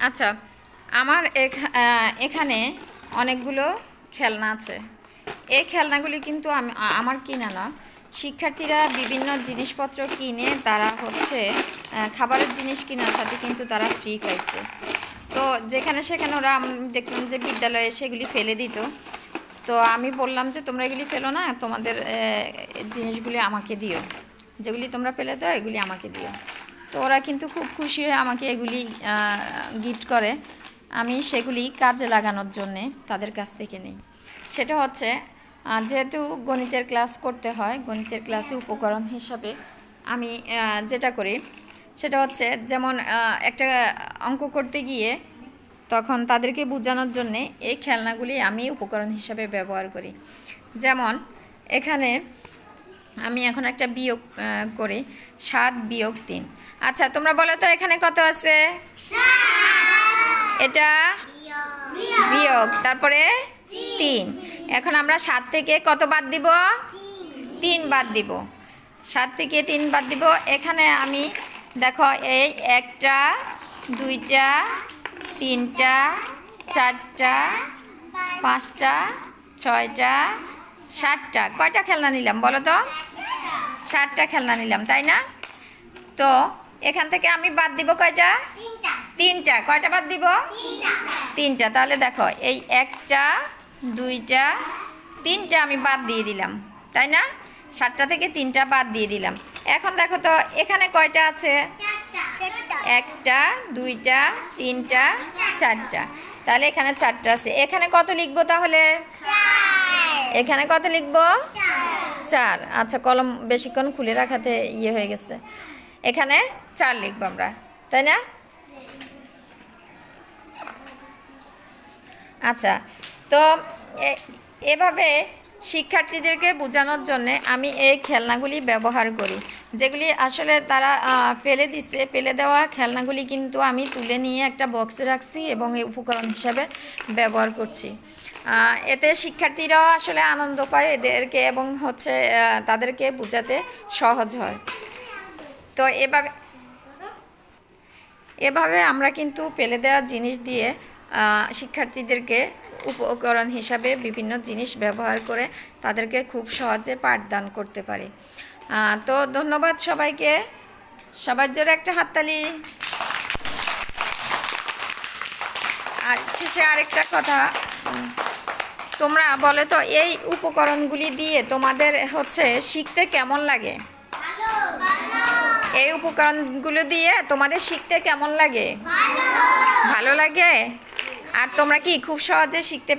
আচ্ছা আমার এখ- এখানে অনেকগুলো খেলনা আছে। এই খেলনাগুলি কিন্তু আমি আমার কিনা না। শিক্ষার্থীরা বিভিন্ন জিনিসপত্র কিনে তারা হচ্ছে খাবারের জিনিস কেনার সাথে কিন্তু তারা ফ্রি পাইছে তো যেখানে সেখানে ওরা দেখলাম যে বিদ্যালয়ে সেগুলি ফেলে দিত। তো আমি বললাম যে, তোমরা এগুলি ফেলো না, তোমাদের জিনিসগুলি আমাকে দিও। যেগুলি তোমরা ফেলে দাও, এগুলি আমাকে দিও। তো ওরা কিন্তু খুব খুশি হয়ে আমাকে এগুলি গিফট করে। আমি সেগুলি কাজে লাগানোর জন্যে তাদের কাছ থেকে নেই। সেটা হচ্ছে যেহেতু গণিতের ক্লাস করতে হয়, গণিতের ক্লাসে উপকরণ হিসাবে আমি যেটা করি, সেটা হচ্ছে যেমন একটা অঙ্ক করতে গিয়ে তখন তাদেরকে বোঝানোর জন্যে এই খেলনাগুলি আমি উপকরণ হিসাবে ব্যবহার করি। যেমন, এখানে আমি এখন একটা বিয়োগ করি। সাত বিয়োগ তিন। আচ্ছা তোমরা বলো তো এখানে কত আছে? এটা? বিয়োগ। তারপরে? তিন। এখন আমরা সাত থেকে কত বাদ দিব? তিন বাদ দিব। সাত থেকে তিন বাদ দিব। এখানে আমি দেখো এই একটা দুইটা তিনটা চারটা পাঁচটা ছয়টা সাতটা। কয়টা খেলনা নিলাম বলো তো? ষাটটা খেলনা নিলাম তাই না? তো এখান থেকে আমি বাদ দিব কয়টা? তিনটা। কয়টা বাদ দিব? তিনটা। তাহলে দেখো এই একটা দুইটা তিনটা আমি বাদ দিয়ে দিলাম তাই না? সাতটা থেকে তিনটা বাদ দিয়ে দিলাম। এখন দেখো তো এখানে কয়টা আছে? একটা দুইটা তিনটা চারটা। তাহলে এখানে চারটা আছে। এখানে কত লিখব তাহলে? এখানে কত লিখব? চার। আচ্ছা কলম বেশিক্ষণ খুলে রাখাতে ইয়ে হয়ে গেছে। এখানে চার লিখব আমরা, তাই না? আচ্ছা তো এভাবে শিক্ষার্থীদেরকে বোঝানোর জন্য আমি এই খেলনাগুলি ব্যবহার করি। যেগুলি আসলে তারা ফেলে দিছে। ফেলে দেওয়া খেলনাগুলি কিন্তু আমি তুলে নিয়ে একটা বক্সে রাখছি এবং এই উপকরণ হিসাবে ব্যবহার করছি। এতে শিক্ষার্থীরাও আসলে আনন্দ পায় এদেরকে এবং হচ্ছে তাদেরকে বোঝাতে সহজ হয়। তো এভাবে এভাবে আমরা কিন্তু ফেলে দেওয়া জিনিস দিয়ে শিক্ষার্থীদেরকে উপকরণ হিসাবে বিভিন্ন জিনিস ব্যবহার করে তাদেরকে খুব সহজে পাঠদান করতে পারি। তো ধন্যবাদ সবাইকে। সবার জোরে একটা হাততালি। আর শেষে আরেকটা কথা তোমরা বলে তো এই উপকরণগুলি দিয়ে তোমাদের হচ্ছে শিখতে কেমন লাগে? এই উপকরণগুলো দিয়ে তোমাদের শিখতে কেমন লাগে? ভালো লাগে? আর তোমরা কি খুব সহজে শিখতে